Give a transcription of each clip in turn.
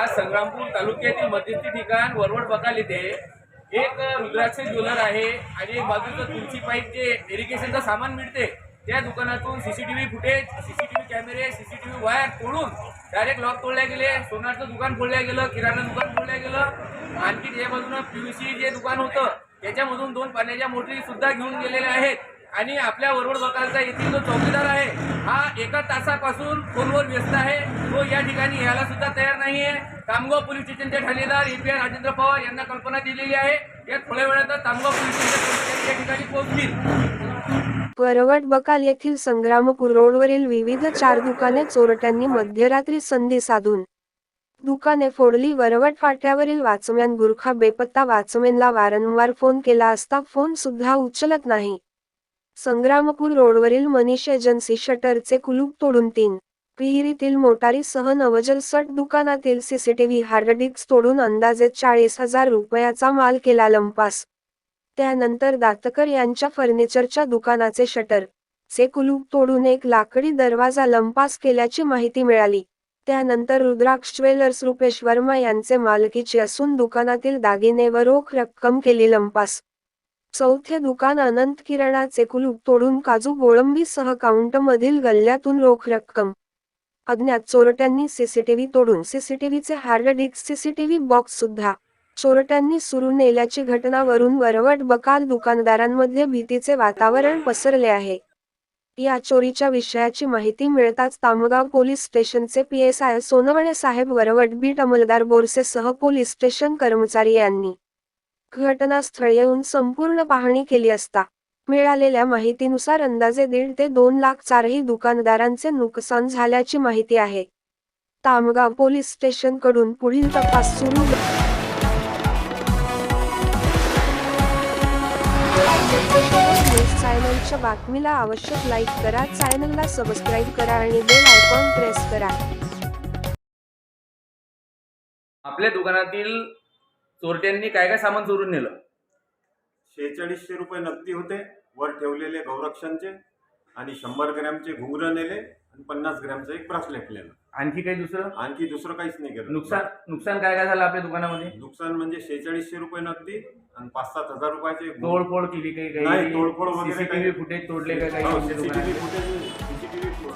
आज संग्रामपूर तालुक्यातील मध्यस्थी ठिकाण वरवड बकाल येथे एक रुद्राक्ष ज्वेलर आहे आणि एक बाजूचं तुलसी पाईप जे इरिगेशनचं सामान मिळते त्या दुकानातून सीसीटीव्ही फुटेज सीसीटीव्ही कॅमेरे सीसीटीव्ही वायर तोडून डायरेक्ट लॉक तोडल्या गेले. सोनारचं दुकान फोडल्या गेलं किराणा दुकान फोडल्या गेलं. आणखी त्या बाजूनं पी जे दुकान होतं त्याच्यामधून दोन पाण्याच्या मोटरी सुद्धा घेऊन गेलेल्या आहेत. आणि आपल्या वरवड बकालचा येथील जो चौकीदार आहे हा एका तासापासून फोनवर व्यस्त आहे. तो या ठिकाणी यायला सुद्धा तयार नाही आहे तामगाव पोलीस स्टेशनचे ठाणेदार A P I Rajendra Pawar यांना कल्पना दिलेली आहे. या थोड्या वेळात तामगाव पोलीस स्टेशन या ठिकाणी पोहोचतील परवट बकाल येथील संग्रामपूर रोडवरील विविध चार दुकाने चोरट्यांनी मध्यरात्री संधी साधून दुकाने फोडली. वरवट फाट्यावरील वाचम्यान गुरखा बेपत्ता वाचमेनला वारंवार फोन केला असता फोन सुद्धा उचलत नाही. संग्रामपूर रोडवरील मनीष एजन्सी शटरचे कुलूप तोडून तीन. विहिरीतील मोटारीसह नवजलसट दुकानातील सीसीटीव्ही हार्डडिस्क तोडून अंदाजे चाळीस हजार रुपयाचा माल केला लंपास. त्यानंतर दातकर यांच्या फर्निचरच्या दुकानाचे शटर. चे कुलूप तोडून एक लाकडी दरवाजा लंपास केल्याची माहिती मिळाली. त्यानंतर रुद्राक्ष ज्वेलर्स रुपेश वर्मा यांचे मालकीचे असून दुकानातील दागिने व रोख रक्कम केली लंपास. चौथे दुकान अनंत किरणाचे कुलूप तोडून काजू गोळंबीसह काउंटमधील गल्ल्यातून रोख रक्कम. अज्ञात चोरट्यांनी सीसीटीव्ही तोडून सीसीटीव्हीचे हार्ड डिस्क सीसीटीव्ही बॉक्स सुद्धा. चोरट्यांनी सुरू नेल्याची घटनावरून वरवट बकाल दुकानदारांमध्ये भीतीचे वातावरण पसरले आहे. या चोरीच्या विषयाची माहिती मिळताच तामगाव पोलीस स्टेशनचे पी एस आय सोनवणे साहेब वरवट बीट अंमलदार बोरसेसह पोलीस स्टेशन कर्मचारी यांनी. घटनास्थळ येऊन संपूर्ण पाहणी केली असता मिळालेल्या माहितीनुसार अंदाजे दीड ते दोन लाख चारही दुकानदारांचे नुकसान झाल्याची माहिती आहे. तामगाव पोलीस स्टेशनकडून पुढील तपास सुरू चॅनलच्या बातमीला आवश्यक लाईक करा चॅनलला सबस्क्राईब करा आणि बेल आयकॉन प्रेस करा. आपल्या दुकानातील चोरट्यांनी काय काय सामान चोरून नेलं? शेहेचाळीसशे रुपये नगदी होते वर ठेवलेले गौरक्षांचे आणि शंभर ग्रॅमचे घुंगरं नेले आणि पन्नास ग्रॅमचं एक ब्रासलेट नेलं. आणखी काही दुसरं? आणखी दुसरं काहीच नाही केलं. नुकसान नुकसान काय काय झालं आपल्या दुकानामध्ये? नुकसान म्हणजे शेहेचाळीसशे रुपये नगदी आणि पाच सात हजार रुपयाचे. तोडफोड केली काही नाही, काही तोडफोड वगैरे काही- फुटेज तोडले काही सीसीटीव्ही? फुटेज सीसीटीव्ही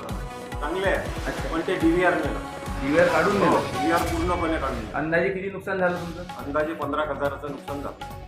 चांगले आहे. पण ते डीव्हीआर नेलं. DVR काढून नेलं डीव्हीआर पूर्णपणे काढून. अंदाजे किती नुकसान झालं तुमचं? अंदाजे पंधरा हजाराचं नुकसान झालं.